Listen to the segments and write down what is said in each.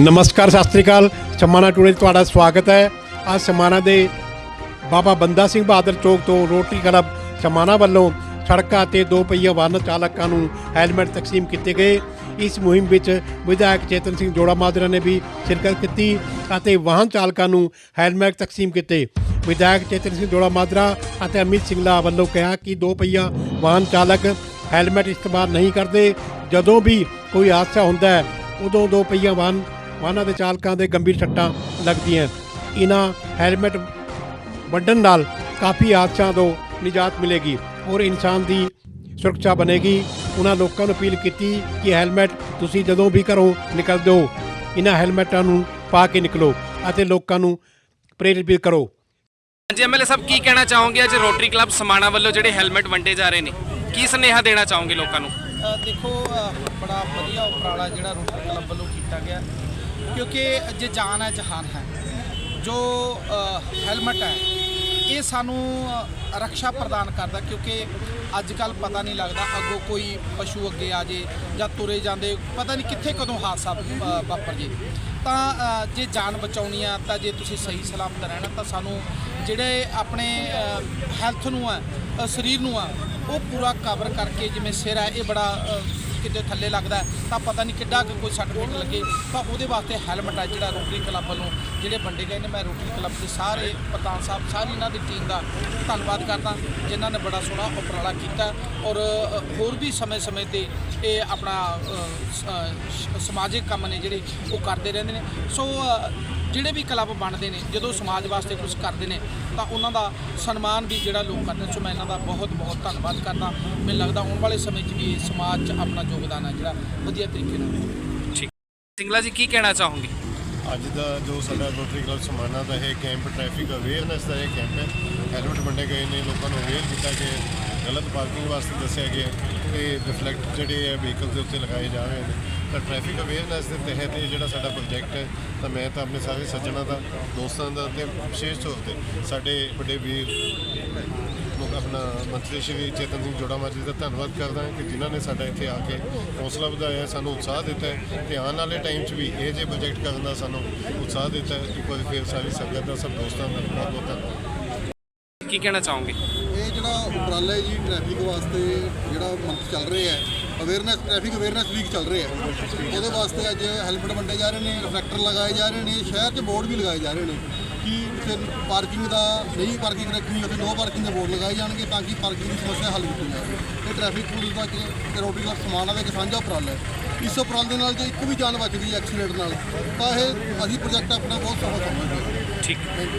ਨਮਸਕਾਰ, ਸਤਿ ਸ੍ਰੀ ਅਕਾਲ। ਸਮਾਣਾ ਟੂਡੇ ਤੁਹਾਡਾ ਸਵਾਗਤ ਹੈ। ਅੱਜ ਸਮਾਣਾ ਦੇ ਬਾਬਾ ਬੰਦਾ ਸਿੰਘ ਬਹਾਦਰ ਚੌਕ ਤੋਂ ਰੋਟਰੀ ਕਲੱਬ ਸਮਾਣਾ ਵੱਲੋਂ ਸੜਕਾਂ ਤੇ ਦੋ ਪਹੀਆ ਵਾਹਨ ਚਾਲਕਾਂ ਨੂੰ ਹੈਲਮਟ ਤਕਸੀਮ ਕੀਤੇ ਗਏ। ਇਸ ਮੁਹਿੰਮ ਵਿੱਚ ਵਿਧਾਇਕ ਚੇਤਨ ਸਿੰਘ ਜੋੜਾ ਮਾਜਰਾ ਨੇ ਵੀ ਸ਼ਿਰਕਤ ਕੀਤੀ ਅਤੇ ਵਾਹਨ ਚਾਲਕਾਂ ਨੂੰ ਹੈਲਮਟ ਤਕਸੀਮ ਕੀਤੇ। ਵਿਧਾਇਕ ਚੇਤਨ ਸਿੰਘ ਜੋੜਾ ਮਾਜਰਾ ਅਤੇ ਅਮਿਤ ਸਿੰਘਲਾ ਵੱਲੋਂ ਕਿਹਾ ਕਿ ਦੋ ਪਹੀਆ ਵਾਹਨ ਚਾਲਕ ਹੈਲਮਟ ਇਸਤੇਮਾਲ ਨਹੀਂ ਕਰਦੇ। ਜਦੋਂ ਵੀ ਕੋਈ ਹਾਦਸਾ ਹੁੰਦਾ ਹੈ, ਉਦੋਂ ਦੋ ਪਹੀਆ ਵਾਹਨ ਵਾਹਨਾਂ ਦੇ ਚਾਲਕਾਂ ਦੇ ਗੰਭੀਰ ਸੱਟਾਂ ਲੱਗਦੀਆਂ। ਇਹਨਾਂ ਹੈਲਮਟ ਵੱਢਣ ਨਾਲ ਕਾਫੀ ਹਾਦਸਿਆਂ ਤੋਂ ਨਿਜਾਤ ਮਿਲੇਗੀ ਔਰ ਇਨਸਾਨ ਦੀ ਸੁਰੱਖਿਆ ਬਣੇਗੀ। ਉਹਨਾਂ ਲੋਕਾਂ ਨੂੰ ਅਪੀਲ ਕੀਤੀ ਕਿ ਹੈਲਮਟ ਤੁਸੀਂ ਜਦੋਂ ਵੀ ਘਰੋਂ ਨਿਕਲਦੇ ਹੋ ਇਹਨਾਂ ਹੈਲਮਟਾਂ ਨੂੰ ਪਾ ਕੇ ਨਿਕਲੋ ਅਤੇ ਲੋਕਾਂ ਨੂੰ ਪ੍ਰੇਰਿਤ ਵੀ ਕਰੋ। ਹਾਂਜੀ ਐਮਐਲਏ ਸਾਹਿਬ ਕੀ ਕਹਿਣਾ ਚਾਹੋਗੇ ਅੱਜ ਰੋਟਰੀ ਕਲੱਬ ਸਮਾਣਾ ਵੱਲੋਂ ਜਿਹੜੇ ਹੈਲਮਟ ਵੰਡੇ ਜਾ ਰਹੇ ਨੇ? ਕੀ ਸੁਨੇਹਾ ਦੇਣਾ ਚਾਹੋਗੇ ਲੋਕਾਂ ਨੂੰ? ਦੇਖੋ ਬੜਾ ਵਧੀਆ ਉਪਰਾਲਾ ਜਿਹੜਾ ਰੋਟਰੀ ਕਲੱਬ ਵੱਲੋਂ ਕੀਤਾ ਗਿਆ। ਕਿਉਂਕਿ ਜੇ ਜਾਨ ਹੈ ਜਹਾਨ ਹੈ ਜੋ ਹੈਲਮਟ ਹੈ ਇਹ ਸਾਨੂੰ ਅ, ਰੱਖਿਆ ਪ੍ਰਦਾਨ ਕਰਦਾ ਕਿਉਂਕਿ ਅੱਜ ਕੱਲ ਪਤਾ ਨਹੀਂ ਲੱਗਦਾ ਅੱਗੋਂ ਕੋਈ ਪਸ਼ੂ ਅੱਗੇ ਆ ਜੇ ਜਾਂ ਤੁਰੇ ਜਾਂਦੇ ਪਤਾ ਨਹੀਂ ਕਿੱਥੇ ਕਦੋਂ ਹਾਦਸਾ ਵਾਪਰ ਜੇ ਤਾਂ ਜੇ ਜਾਨ ਬਚਾਉਣੀ ਆ ਤਾਂ ਜੇ ਤੁਸੀਂ ਸਹੀ ਸਲਾਮਤ ਰਹਿਣਾ ਤਾਂ ਸਾਨੂੰ ਜਿਹੜੇ ਆਪਣੇ ਹੈਲਥ ਨੂੰ ਆ ਸਰੀਰ ਨੂੰ ਆ ਉਹ ਪੂਰਾ ਕਵਰ ਕਰਕੇ ਜਿਵੇਂ ਸਿਰ ਹੈ ਇਹ ਬੜਾ ਕਿਤੇ ਥੱਲੇ ਲੱਗਦਾ ਤਾਂ ਪਤਾ ਨਹੀਂ ਕਿੱਡਾ ਕੁ ਕੋਈ ਸੱਟ ਫੇਟ ਲੱਗੇ। ਤਾਂ ਉਹਦੇ ਵਾਸਤੇ ਹੈਲਮਟ ਹੈ ਜਿਹੜਾ ਰੋਟਰੀ ਕਲੱਬ ਵੱਲੋਂ ਜਿਹੜੇ ਵੰਡੇ ਗਏ ਨੇ। ਮੈਂ ਰੋਟਰੀ ਕਲੱਬ ਦੇ ਸਾਰੇ ਪ੍ਰਧਾਨ ਸਾਹਿਬ, ਸਾਰੀ ਇਹਨਾਂ ਦੀ ਟੀਮ ਦਾ ਧੰਨਵਾਦ ਕਰਦਾ, ਜਿਨ੍ਹਾਂ ਨੇ ਬੜਾ ਸੋਹਣਾ ਉਪਰਾਲਾ ਕੀਤਾ ਔਰ ਹੋਰ ਵੀ ਸਮੇਂ-ਸਮੇਂ ਤੇ ਇਹ ਆਪਣਾ ਸਮਾਜਿਕ ਕੰਮ ਨੇ ਜਿਹੜੇ ਉਹ ਕਰਦੇ ਰਹਿੰਦੇ ਨੇ। ਸੋ ਜਿਹੜੇ ਵੀ ਕਲੱਬ ਬਣਦੇ ਨੇ ਜਦੋਂ ਸਮਾਜ ਵਾਸਤੇ ਕੁਝ ਕਰਦੇ ਨੇ ਤਾਂ ਉਹਨਾਂ ਦਾ ਸਨਮਾਨ ਵੀ ਜਿਹੜਾ ਲੋਕ ਕਰਦੇ ਨੇ ਸੋ ਮੈਂ ਇਹਨਾਂ ਦਾ ਬਹੁਤ ਬਹੁਤ ਧੰਨਵਾਦ ਕਰਦਾ। ਮੈਨੂੰ ਲੱਗਦਾ ਆਉਣ ਵਾਲੇ ਸਮੇਂ 'ਚ ਵੀ ਸਮਾਜ 'ਚ ਆਪਣਾ ਯੋਗਦਾਨ ਹੈ ਜਿਹੜਾ ਵਧੀਆ ਤਰੀਕੇ ਨਾਲ। ਠੀਕ। ਸਿੰਗਲਾ ਜੀ ਕੀ ਕਹਿਣਾ ਚਾਹੋਗੇ? ਅੱਜ ਦਾ ਜੋ ਸਾਡਾ ਰੋਟਰੀ ਕਲੱਬ ਸਮਾਨਾ ਦਾ ਇਹ ਕੈਂਪ ਟ੍ਰੈਫਿਕ ਅਵੇਅਰਨੈਸ ਦਾ ਇਹ ਕੈਂਪ ਹੈ। ਹੈਲਮਟ ਵੰਡੇ ਗਏ ਨੇ ਲੋਕਾਂ ਨੂੰ ਅਵੇਅਰ ਕੀਤਾ ਕਿ ਗਲਤ ਪਾਰਕਿੰਗ ਵਾਸਤੇ ਦੱਸਿਆ ਗਿਆ ਤੇ ਰਿਫਲੈਕਟ ਜਿਹੜੇ ਹੈ ਵਹੀਕਲ ਦੇ ਉੱਤੇ ਲਗਾਏ ਜਾ ਰਹੇ ਨੇ। ਤਾਂ ਟ੍ਰੈਫਿਕ ਅਵੇਅਰਨੈਸ ਦੇ ਤਹਿਤ ਇਹ ਜਿਹੜਾ ਸਾਡਾ ਪ੍ਰੋਜੈਕਟ ਹੈ, ਤਾਂ ਮੈਂ ਤਾਂ ਆਪਣੇ ਸਾਰੇ ਸੱਜਣਾਂ ਦਾ, ਦੋਸਤਾਂ ਦਾ ਤੇ ਵਿਸ਼ੇਸ਼ ਤੌਰ ਤੇ ਸਾਡੇ ਵੱਡੇ ਵੀਰ ਆਪਣਾ ਮੰਤਰੀ ਸ਼੍ਰੀ ਚੇਤਨ ਸਿੰਘ ਜੋੜਾ ਮਾਜਰੀ ਦਾ ਧੰਨਵਾਦ ਕਰਦਾ ਹਾਂ ਕਿ ਜਿਨ੍ਹਾਂ ਨੇ ਸਾਡਾ ਇੱਥੇ ਆ ਕੇ ਹੌਸਲਾ ਵਧਾਇਆ ਸਾਨੂੰ ਉਤਸ਼ਾਹ ਦਿੱਤਾ ਹੈ ਤੇ ਆਉਣ ਵਾਲੇ ਟਾਈਮ 'ਚ ਵੀ ਇਹ ਜੇ ਪ੍ਰੋਜੈਕਟ ਕਰਨ ਦਾ ਸਾਨੂੰ ਉਤਸ਼ਾਹ ਦਿੱਤਾ ਹੈ। ਇੱਕ ਵਾਰ ਫਿਰ ਸਾਰੀ ਸੰਗਤ ਦਾ ਸਭ ਦੋਸਤਾਂ ਦਾ ਬਹੁਤ ਬਹੁਤ ਧੰਨਵਾਦ। ਕੀ ਕਹਿਣਾ ਚਾਹੋਗੇ? ਜਿਹੜਾ ਉਪਰਾਲਾ ਹੈ ਜੀ ਟ੍ਰੈਫਿਕ ਵਾਸਤੇ ਜਿਹੜਾ ਮੰਥ ਚੱਲ ਰਿਹਾ ਹੈ ਅਵੇਅਰਨੈਸ ਟ੍ਰੈਫਿਕ ਅਵੇਅਰਨੈਸ ਵੀਕ ਚੱਲ ਰਿਹਾ ਹੈ। ਉਹਦੇ ਵਾਸਤੇ ਅੱਜ ਹੈਲਮਟ ਵੰਡੇ ਜਾ ਰਹੇ ਨੇ ਰਿਫਲੈਕਟਰ ਲਗਾਏ ਜਾ ਰਹੇ ਨੇ ਸ਼ਹਿਰ 'ਚ ਬੋਰਡ ਵੀ ਲਗਾਏ ਜਾ ਰਹੇ ਨੇ ਕਿ ਉੱਥੇ ਪਾਰਕਿੰਗ ਦਾ ਨਹੀਂ ਪਾਰਕਿੰਗ ਰੱਖਣੀ ਉੱਥੇ ਨੋ ਪਾਰਕਿੰਗ ਦੇ ਬੋਰਡ ਲਗਾਏ ਜਾਣਗੇ ਤਾਂ ਕਿ ਪਾਰਕਿੰਗ ਦੀ ਸਮੱਸਿਆ ਹੱਲ ਕੀਤੀ ਜਾਵੇ। ਇਹ ਟ੍ਰੈਫਿਕ ਪੁਲਿਸ ਦਾ ਕਿ ਰੋਟਰੀ ਕਲੱਬ ਸਮਾਣਾ ਦਾ ਇੱਕ ਸਾਂਝਾ ਉਪਰਾਲਾ ਹੈ। ਇਸ ਉਪਰਾਲੇ ਦੇ ਨਾਲ ਜੇ ਇੱਕ ਵੀ ਜਾਨ ਬਚਦੀ ਹੈ ਐਕਸੀਡੈਂਟ ਨਾਲ ਤਾਂ ਇਹ ਅਸੀਂ ਪ੍ਰੋਜੈਕਟ ਆਪਣਾ ਬਹੁਤ ਸਫਲ ਸਮਝਦੇ ਹਾਂ। ਠੀਕ।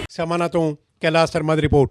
ਸਮਾਣਾ ਤੋਂ ਕੈਲਾਸ਼ ਸ਼ਰਮਾ ਦੀ ਰਿਪੋਰਟ।